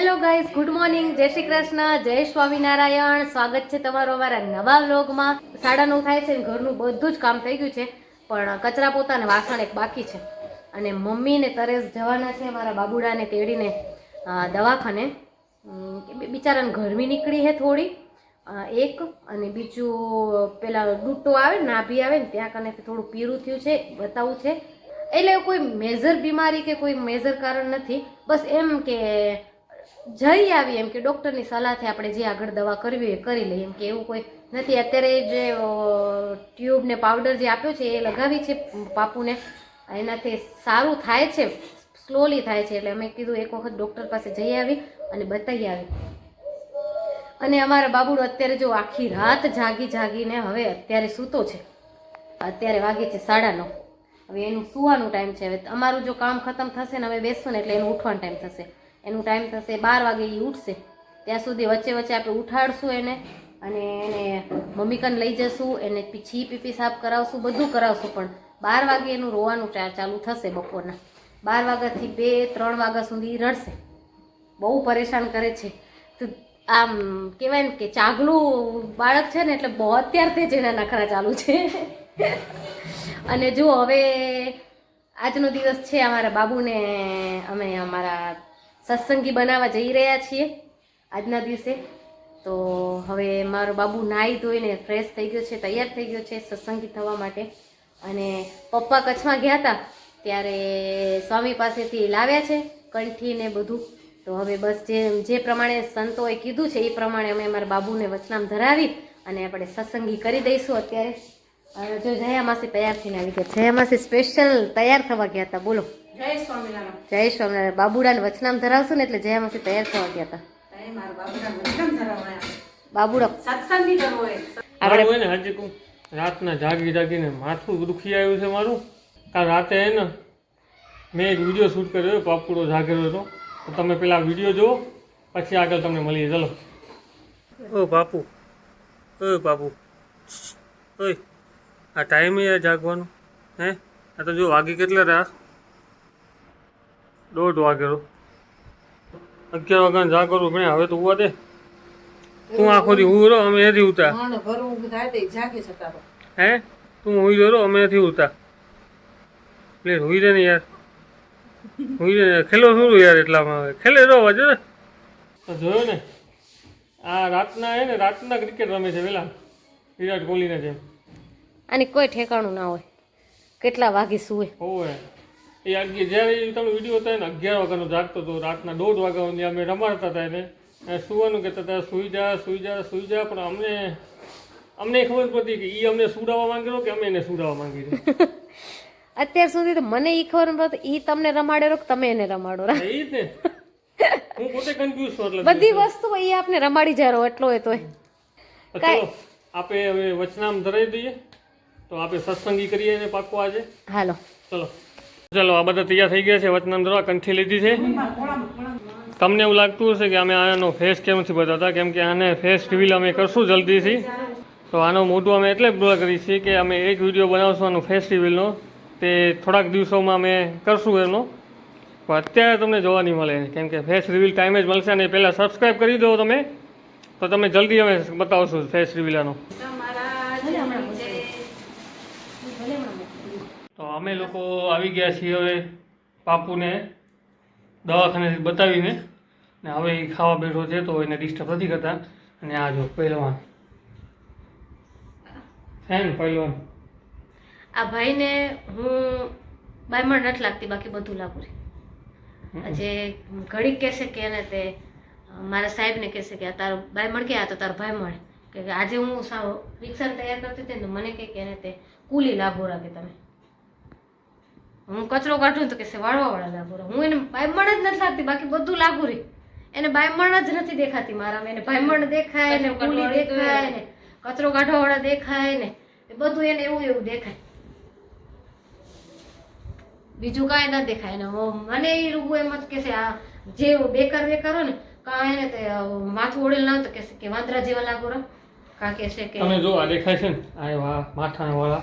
Hello guys good morning જય શ્રી કૃષ્ણ, જય સ્વામિનારાયણ. સ્વાગત છે તમારું અમારા નવા વ્લોગમાં. સાડા નવ થાય છે ઘરનું બધું જ કામ થઈ ગયું છે, પણ કચરા પોતાને વાસણ એક બાકી છે. અને મમ્મીને તરેસ જવાના છે, મારા બાબુડાને, તેડીને દવાખાને. બિચારાને ગરમી નીકળી છે થોડી. એક અને બીજું પેલા ડૂટો આવે નાભી આવે ને, ત્યાં કને થોડું પીરું થયું છે, બતાવું છે. એટલે કોઈ મેજર બીમારી કે કોઈ મેજર કારણ નથી. બસ એમ કે જઈ આવી એમ કે ડૉક્ટરની સલાહથી આપણે જે આગળ દવા કરવી એ કરી લઈએ. એમ કે એવું કોઈ નથી. અત્યારે જે ટ્યુબ ને પાવડર જે આપ્યો છે એ લગાવી છે પાપુને. એનાથી સારું થાય છે. સ્લોલી થાય છે. એટલે અમે કીધું એક વખત ડૉક્ટર પાસે જઈ આવી અને બતાવી આવી. અને અમારા બાબુડો અત્યારે જો આખી રાત જાગી જાગીને હવે અત્યારે સૂતો છે. અત્યારે વાગે છે સાડા નવ. હવે એનું સુવાનું ટાઈમ છે. હવે અમારું જો કામ ખતમ થશે ને હવે બેસશું ને, એટલે એનું ઉઠવાનો ટાઈમ થશે. એનું ટાઈમ થશે બાર વાગે એ ઉઠશે. ત્યાં સુધી વચ્ચે વચ્ચે આપણે ઉઠાડશું એને અને એને મમ્મી કન લઈ જશું, એને પીછી પીપી સાફ કરાવશું, બધું કરાવશું. પણ બાર વાગે એનું રોવાનું ચાલુ થશે બપોરના. બાર વાગ્યાથી બે, ત્રણ વાગ્યા સુધી રડશે. બહુ પરેશાન કરે છે. તો આમ કહેવાય ને કે ચાગલું બાળક છે ને એટલે બહુ અત્યારથી જ એના નખરા ચાલુ છે. અને જો હવે આજનો દિવસ છે અમારા બાબુને, અમે અમારા સત્સંગી બનાવવા જઈ રહ્યા છીએ આજના દિવસે. તો હવે મારો બાબુ નાહી ધોઈને ફ્રેશ થઈ ગયો છે, તૈયાર થઈ ગયો છે સત્સંગી થવા માટે. અને પપ્પા કચ્છમાં ગયા હતા ત્યારે સ્વામી પાસેથી લાવ્યા છે કંઠી ને બધું. તો હવે બસ જે જે પ્રમાણે સંતોએ કીધું છે એ પ્રમાણે અમે અમારા બાબુને વચનામ ધરાવી અને આપણે સત્સંગી કરી દઈશું અત્યારે. જો જયા માસી તૈયાર થઈને આવી ગયા. જયા માસી સ્પેશિયલ તૈયાર થવા ગયા હતા, બોલો. જય સ્વામિનારાયણ. જય સ્વામિનારાયણ. બાબુડાને વચનામ ધરાવશું ને એટલે જયા માસી તૈયાર થવા ગયા હતા. જય મારા બાબુના વચન ધરાવાયા. બાબુડા. સત્સંગી કરવો આપણે હોય ને હજી કહું રાતના જાગી જાગીને માથું દુખી આવ્યું છે મારું. કાલ રાતે હે ને મેં એક વીડિયો શૂટ કર્યો પાપુડો જાગેલો હતો. તો તમે પેલા વીડિયો જુઓ પછી આગળ તમને મળીએ. ચલો. ઓ બાપુ ઓ બાપુ. ઓય આ ટાઈમે જાગવાનું. હે? આ તો જો વાગી કેટલા રહ્યા? દોઢ વાગેલો અગિયાર વાગ્યાને જાગવાનું પણ હવે તો ઉવા દે. તું આખો દી ઉરો અમે એથી ઉતા. હે તું હુઈ રહ્યો અમે એથી ઉતા એટલે હુઈ રે ને યાર. હુઈ રે ખેલો શું યાર એટલામાં હવે? ખેલે રહો વાજો ને? તો જોયો ને? આ રાતના હે ને રાતના ક્રિકેટ રમે છે પેલા. વિરાટ કોહલીના જેમ. આની કોઈ ઠેકાણું ના હોય. કેટલા વાગે સુવે? હોવે. એ જ્યારે તમે વીડિયો હતા ને અગિયાર વાગ્યાનો જાગતો હતો રાતના દોઢ વાગ્યા સુધી અમે રમાડતા હતા એને. સુવાનું કહેતા હતા સુઈ જા સુઈ જા સુઈ જા. પણ અમને અમને ખબર પડતી કે એ અમને સુડાવવા માંગેલો કે અમે એને સુડાવવા માંગી અત્યાર સુધી તો મને એ ખબર પડતી એ તમને રમાડે રહો કે તમે એને રમાડો? એ જ ને. હું પોતે કન્ફ્યુઝ છું એટલે બધી વસ્તુ એ આપને રમાડી જારો એટલો એ તોય. તો ચલો આપણે હવે વચનામ ધરાવી દઈએ. તો આપણે સત્સંગી કરીએ ને પાક્કો આજે. હાલો. ચલો. ચલો, આ બધા તૈયાર થઈ ગયા છે વચનામ દ્વારા કંઠી લીધી છે. તમને એવું લાગતું હશે કે અમે આનો ફેસ કેમ નથી બતાવતા? કેમ કે આને ફેસ રિવીલ અમે કરશું જલ્દીથી. તો આનો મોટું અમે એટલે પૂરા કરીએ છીએ કે અમે એક વીડિયો બનાવશું આનો ફેસ રિવીલનો તે થોડાક દિવસોમાં અમે કરશું એનો. પણ અત્યારે તમને જોવા નહીં મળે. કેમ કે ફેસ રિવીલ ટાઈમે જ મળશે અને પહેલાં સબસ્ક્રાઈબ કરી દો તમે. તો તમે જલ્દી અમે બતાવશું ફેસ રિવીલ આનો તો અમે લોકો આવી ગયા છીએ હવે પાપુને દવાખાને બતાવીને. ને હવે એ ખાવા બેઠો છે તો એને ડિસ્ટર્બ નથી કરતા. અને આ જો પહેલવાન. ને પહેલવાન? આ ભાઈને હું બાયમણ નથી લાગતી બાકી બધું લાગુ છે આજે ઘડીક કહેશે કે એને તે મારા સાહેબને કહેશે કે આ તારો બાયમણ કે આ તો તારો ભાઈ મળે કે આજે હું રિક્ષાને તૈયાર કરતી હતી ને મને કહે કે એને તે કુલી લાભો રાખે તમે. હું કચરો કાઢું ને તો કહેશે વાળવા વાળા લાગુ રહે. હું એને બાયમણ જ નથી લાગતી બાકી બધું લાગુ રહી. એને બાયમણ જ નથી દેખાતી મારા એને બાયમણ દેખાય ને કુલી દેખાય ને કચરો કાઢવા વાળા દેખાય ને. એ બધું એને એવું એવું દેખાય. બીજું કાંઈ ના દેખાય. ને મને એ રૂબુ એમ જ કહેશે આ જે બેકાર બેકાર હોય ને કાંઈ એને તે માથું ઓળેલ ના તો કે વાંદરા જેવા લાગુ રહો. કાં છે કે તમે જો આ દેખાય છે ને આ માથાના વાળા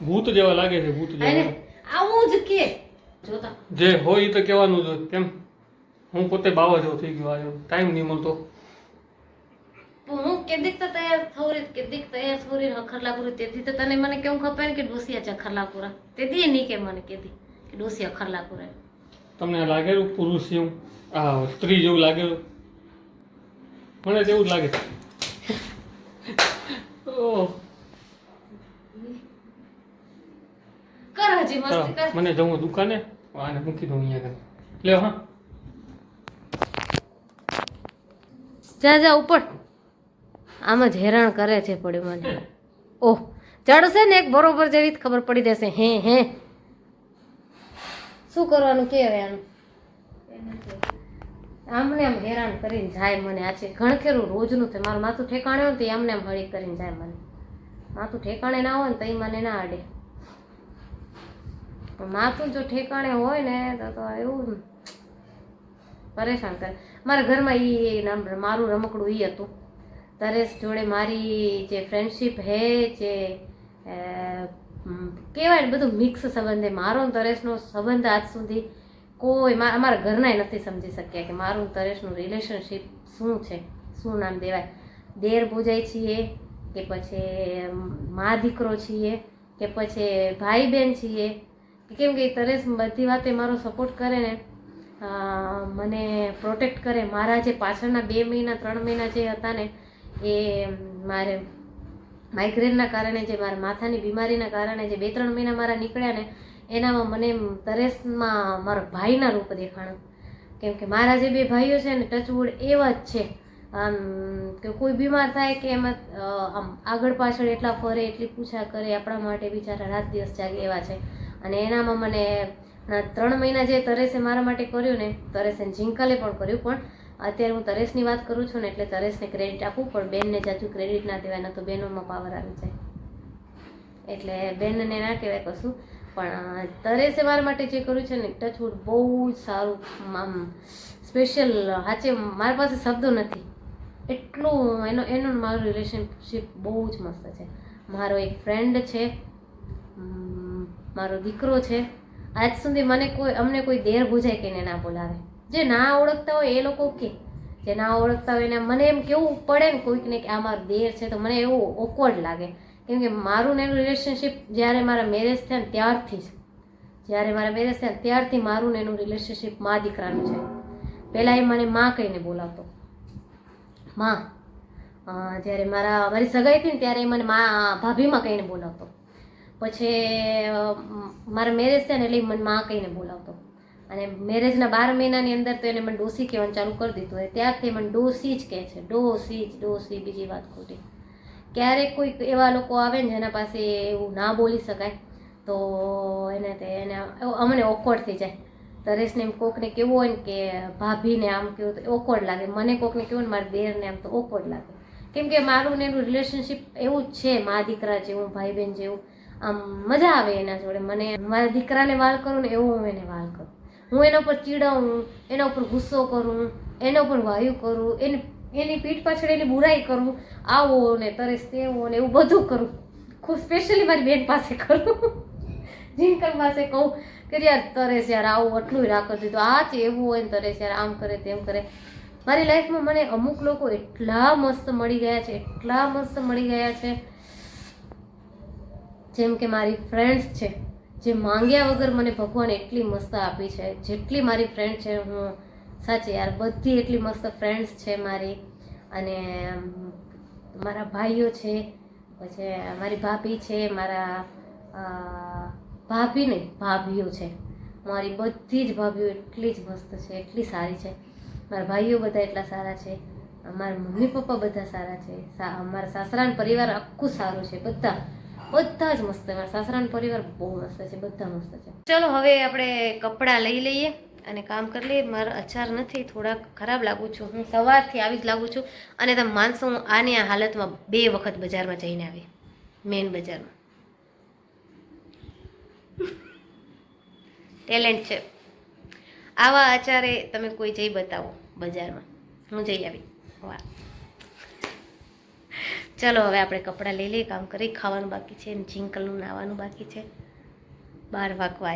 ભૂત જેવા લાગે છે ભૂત જેવા. આવું જ કે. જોતા. જે હોય તો કહેવાનું જ. કેમ? હું પોતે બાવા જેવો થઈ ગયો આજે ટાઈમ નહીં મળતો. હું કેદીક તો તૈયાર થઉં રહી કેદીક તૈયાર થઉં રે ખરલાપુરા તેથી તો તને મને કેવું ખબર કે ડોસિયા છે ખરલાપુરા તેથી એ નહીં કે મને કેદી કે ડોસિયા ખરલાપુરા તમને લાગેલું પુરુષ જેવું આ સ્ત્રી જેવું લાગેલું? મને તેવું જ લાગે. ઓહ, કર હજી મસ્તી કર. મને જવું દુકાને? આને મૂકી દઉં અહીંયા. લ્યો હા. જા જા ઉપર. આમ જ હેરાન કરે છે પડ્યું મને. ઓહ ચડશે ને એક બરોબર જેવી જ ખબર પડી જશે. હે હે. શું કરવાનું કે હવે આનું? આમને આમ હેરાન કરીને જાય મને આ છે ઘણખેરું રોજનું છે મારું માથું ઠેકાણે હોય ને તો આમને આમ હળી કરીને જાય મને. માથું ઠેકાણે ના હોય ને તો એ મને ના અડે માથું જો ઠેકાણે હોય ને, તો તો એવું પરેશાન કરે. મારા ઘરમાં નામ મારું રમકડું ઈ હતું. તરેશ જોડે મારી જે ફ્રેન્ડશીપ હે, જે કહેવાય ને બધું મિક્સ સંબંધ છે મારો ને તરેશનો સંબંધ આજ સુધી કોઈ અમારા ઘરનાય નથી સમજી શક્યા કે મારું તરેશનું રિલેશનશીપ શું છે, શું નામ દેવાય. દેર પૂજાય છીએ, કે પછી, મા દીકરો છીએ, કે પછી ભાઈ બહેન છીએ કેમ કે તરેશ બધી વાતે મારો સપોર્ટ કરે ને મને પ્રોટેક્ટ કરે. મારા જે પાછળના બે મહિના, ત્રણ મહિના જે હતા ને, એ મારે માઇગ્રેનના કારણે જે મારા માથાની બીમારીના કારણે જે બે, ત્રણ મહિના મારા નીકળ્યા ને, એનામાં મને તરેશમાં મારા ભાઈના રૂપ દેખાણા. કેમ કે મારા જે બે ભાઈઓ છે ને, ટચવુડ એવા જ છે. આમ, કે કોઈ બીમાર થાય કે એમાં આમ આગળ પાછળ એટલા ફરે, એટલી પૂછા કરે, આપણા માટે બિચારા રાત દિવસ જાગે એવા છે. અને એનામાં મને ત્રણ મહિના જે તરેસે મારા માટે કર્યું ને તરેશે જિંકલે પણ કર્યું, પણ અત્યારે હું તરેશની વાત કરું છું ને, એટલે તરેશને ક્રેડિટ આપું, પણ બેનને જાજુ ક્રેડિટ ના દેવાય ન તો બેનોમાં પાવર આવી જાય. એટલે બેનને ના કહેવાય કશું, પણ તરેશે મારા માટે જે કર્યું છે ને ટચવુડ બહુ જ સારું, આમ સ્પેશિયલ સાચે મારી પાસે શબ્દો નથી. એટલું, એનો, એનું મારું રિલેશનશીપ બહુ જ મસ્ત છે. મારો એક ફ્રેન્ડ છે મારો દીકરો છે. આજ સુધી મને કોઈ, અમને કોઈ દેર બુજાય કે ના બોલાવે. જે ના ઓળખતા હોય એ લોકો કે. જે ના ઓળખતા હોય એને મને એમ કેવું પડે ને કોઈકને કે આ મારો દેર છે તો મને એવું ઓકવર્ડ લાગે. કેમ કે મારું ને એનું રિલેશનશિપ જ્યારે મારા મેરેજ થયા ને ત્યારથી જ. જ્યારે મારા મેરેજ થયા ત્યારથી મારું ને એનું રિલેશનશિપ મા દીકરાનું છે. પહેલાં એ મને માં કહીને બોલાવતો. માં જ્યારે મારા, મારી સગાઈ હતી ને ત્યારે એ મને મા, ભાભીમાં કહીને બોલાવતો. પછી મારા મેરેજ થયા ને એટલે મને માં કહીને બોલાવતો. અને મેરેજના બાર મહિનાની અંદર તો એને મને ડોસી કહેવાનું ચાલુ કરી દીધું. હોય ત્યારથી મને ડોસી જ કહે છે. ડોસી જ, ડોસી, બીજી વાત ખોટી. ક્યારેક કોઈક એવા લોકો આવે ને જેના પાસે એવું ના બોલી શકાય, તો એને તે, એને અમને ઓકવર્ડ થઈ જાય. તરેશને એમ કોકને કેવું હોય ને કે ભાભીને આમ કેવું, તો ઓકવર્ડ લાગે. મને કોકને કેવું ને મારા દેરને આમ તો ઓકવર્ડ લાગે. કેમ કે મારું ને એનું રિલેશનશિપ એવું જ છે, મા દીકરા જેવું ભાઈ બહેન જેવું. આમ મજા આવે એના જોડે. મને મારા દીકરાને વાલ કરું ને એવું હું એને વાલ કરું. હું એના ઉપર ચીડાવું, એના ઉપર ગુસ્સો કરું, એના ઉપર વાયુ કરું, એની એની પીઠ પાછળ એની બુરાઈ કરું આવો ને તરેસ તેવો ને એવું બધું કરું. ખૂબ સ્પેશિયલી મારી બેન પાસે કરું. જીંકલ પાસે કહું કે યાર તરેશ યાર, આવું આટલું રાખો દીધું આ છે એવું હોય ને તરેશ યાર, આમ કરે તેમ કરે. મારી લાઈફમાં મને અમુક લોકો એટલા મસ્ત મળી ગયા છે, એટલા મસ્ત મળી ગયા છે. જેમ કે મારી ફ્રેન્ડ્સ છે, જે માંગ્યા વગર મને ભગવાન એટલી મસ્ત આપી છે, જેટલી મારી ફ્રેન્ડ છે, હું સાચે યાર, બધી એટલી મસ્ત ફ્રેન્ડ્સ છે મારી. અને મારા ભાઈઓ છે, પછી મારી ભાભી છે, મારા ભાભી નહીં, ભાભીઓ છે. મારી બધી જ ભાભીઓ એટલી જ મસ્ત છે, એટલી સારી છે. મારા ભાઈઓ બધા એટલા સારા છે, મારા મમ્મી પપ્પા બધા સારા છે મારા સાસરાનો પરિવાર આખું સારું છે, બધા. બધા જ મસ્ત મારા સાસરાનો પરિવાર બહુ મસ્ત છે, બધા મસ્ત છે. ચલો, હવે આપણે કપડાં લઈ લઈએ અને કામ કરી લઈએ. મારા અચાર નથી, થોડાક ખરાબ લાગુ છું. હું સવારથી આવી જ લાગુ છું. અને તમે માનશો, હું આની આ હાલતમાં બે વખત બજારમાં જઈને આવી. મેઇન બજારમાં. ટેલેન્ટ છે. આવા આચારે તમે કોઈ જઈ બતાવો બજારમાં. હું જઈ આવી. વાહ. ચલો હવે આપણે કપડાં લઈ લઈએ, કામ કરી ખાવાનું બાકી છે જિંકલનું નાવાનું બાકી છે. બાર વાગવા